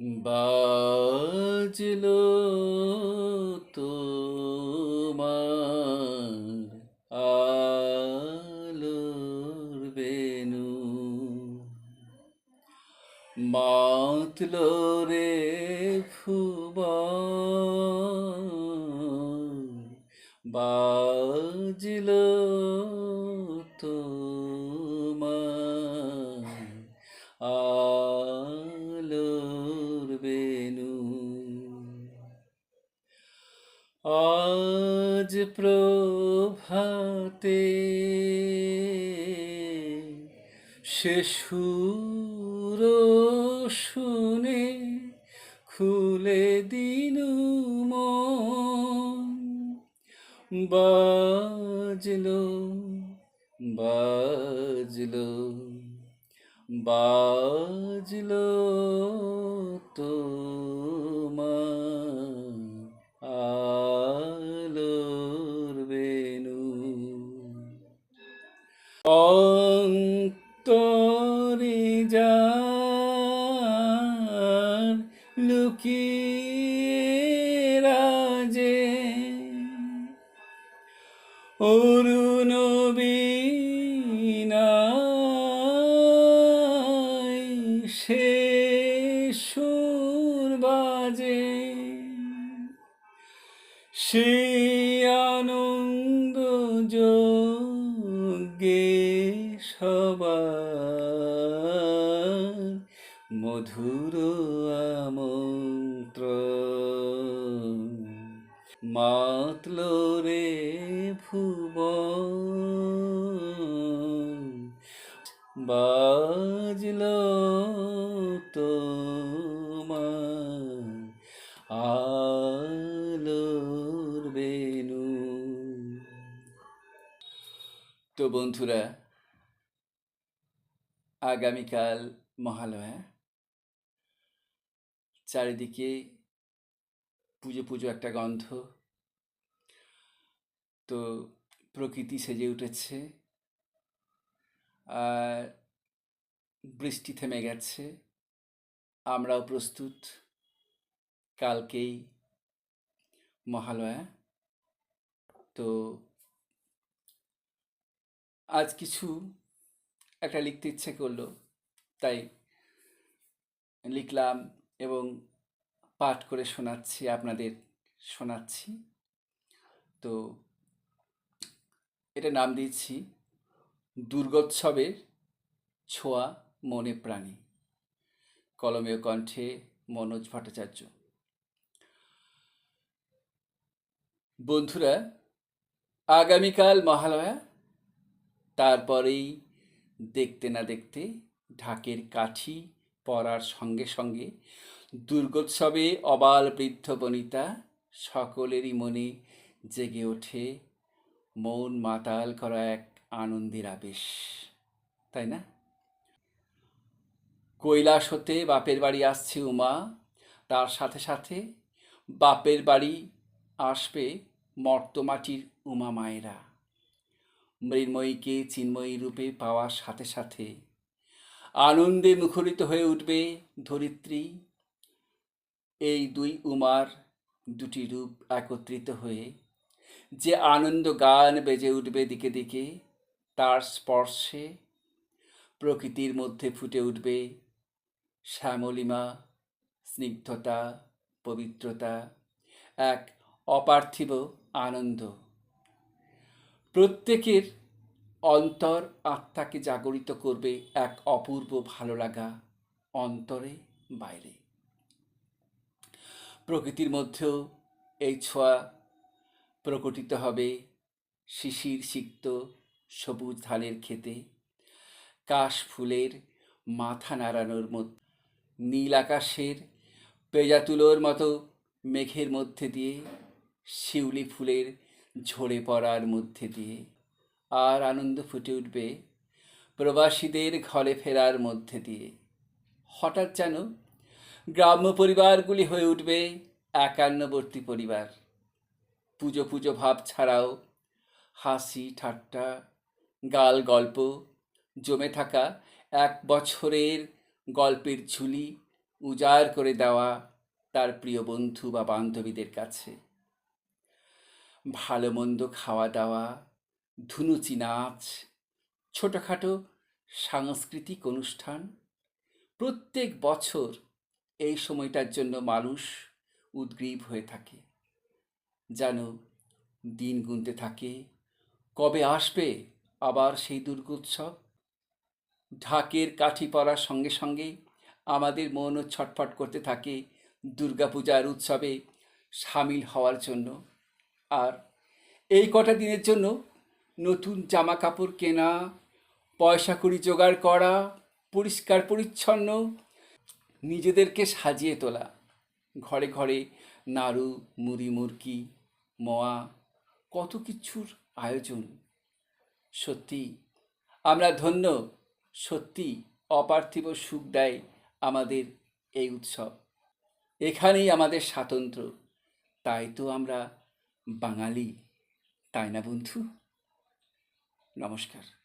বাজলো তোমার আলোর বেনু। মাতলো রে ভুবন বাজলো তোমার আজ প্রভাতে সে শুনে খুলে দিনু বাজলো বাজলো বাজলো তোমার আলোর বেনু অন্তরি যার লুকিয়ে রাজে অরুণ সে আনন্দ যোগে সবার মধুর আমন্ত্রণ মাতল রে ভুবন বাজল বন্ধুরা, আগামীকাল মহালয়া। চারিদিকে পুজো পুজো একটা গন্ধ। তো প্রকৃতি সেজে উঠেছে। আর বৃষ্টি থেমে গেছে। আমরাও প্রস্তুত। কালকেই মহালয়া। তো আজ কিছু একটা লিখতে ইচ্ছে করল, তাই লিখলাম এবং পাঠ করে শোনাচ্ছি, আপনাদের শোনাচ্ছি। তো এটা নাম দিয়েছি, দুর্গোৎসবের ছোঁয়া মনে প্রাণী, কলমীয় কণ্ঠে মনোজ ভট্টাচার্য। বন্ধুরা, আগামীকাল মহালয়া তারপরেই দেখতে না দেখতে ঢাকের কাঠি পড়ার সঙ্গে সঙ্গে দুর্গোৎসবে অবাল বৃদ্ধ বনিতা সকলেরই মনে জেগে ওঠে মন মাতাল করা এক আনন্দের আবেশ, তাই না? কৈলাস হতে বাপের বাড়ি আসছে উমা, তার সাথে সাথে বাপের বাড়ি আসবে মর্তমাটির উমা মায়েরা। মৃন্ময়ীকে চিন্ময়ী রূপে পাওয়ার সাথে সাথে আনন্দে মুখরিত হয়ে উঠবে ধরিত্রী। এই দুই উমার দুটি রূপ একত্রিত হয়ে যে আনন্দ গান বেজে উঠবে দিকে দিকে, তার স্পর্শে প্রকৃতির মধ্যে ফুটে উঠবে শ্যামলিমা, স্নিগ্ধতা, পবিত্রতা, এক অপার্থিব আনন্দ। প্রত্যেকের অন্তর আত্মাকে জাগরিত করবে এক অপূর্ব ভালো লাগা অন্তরে বাইরে। প্রকৃতির মধ্যেও এই ছোঁয়া প্রকটিত হবে শিশির সিক্ত সবুজ ধানের খেতে কাশ ফুলের মাথা নাড়ানোর মধ্যে নীল আকাশের পেজাতুলোর মতো মেঘের মধ্যে দিয়ে শিউলি ফুলের ঝরে পড়ার মধ্যে দিয়ে আর আনন্দ ফুটে উঠবে প্রবাসীদের ঘরে ফেরার মধ্যে দিয়ে। হঠাৎ যেন গ্রাম্য পরিবারগুলি হয়ে উঠবে একান্নবর্তী পরিবার। পুজো পুজো ভাব ছাড়াও হাসি, ঠাট্টা, গাল গল্প, জমে থাকা এক বছরের গল্পের ঝুলি উজাড় করে দেওয়া তার প্রিয় বন্ধু বা বান্ধবীদের কাছে। ভালো মন্দ খাওয়া দাওয়া ধুনুচি নাচ ছোটোখাটো সাংস্কৃতিক অনুষ্ঠান। প্রত্যেক বছর এই সময়টার জন্য মানুষ উদ্গ্রীব হয়ে থাকে। যেন দিন গুনতে থাকে। কবে আসবে আবার সেই দুর্গোৎসব? ঢাকের কাঠি পড়ার সঙ্গে সঙ্গে আমাদের মনও ছটফট করতে থাকে দুর্গাপূজার উৎসবে সামিল হওয়ার জন্য। আর এই কটা দিনের জন্য নতুন জামা কাপড় কেনা পয়সা কড়ি জোগাড় করা, পরিষ্কার পরিচ্ছন্ন, নিজেদেরকে সাজিয়ে তোলা। ঘরে ঘরে নাড়ু, মুড়ি, মুরকি, মোয়া, কত কিছুর আয়োজন। সত্যি, আমরা ধন্য, সত্যি অপার্থিব সুখ দেয় আমাদের এই উৎসব। এখানেই আমাদের স্বাতন্ত্র্য। তাই তো আমরা বাঙালি তাই না বন্ধু? নমস্কার।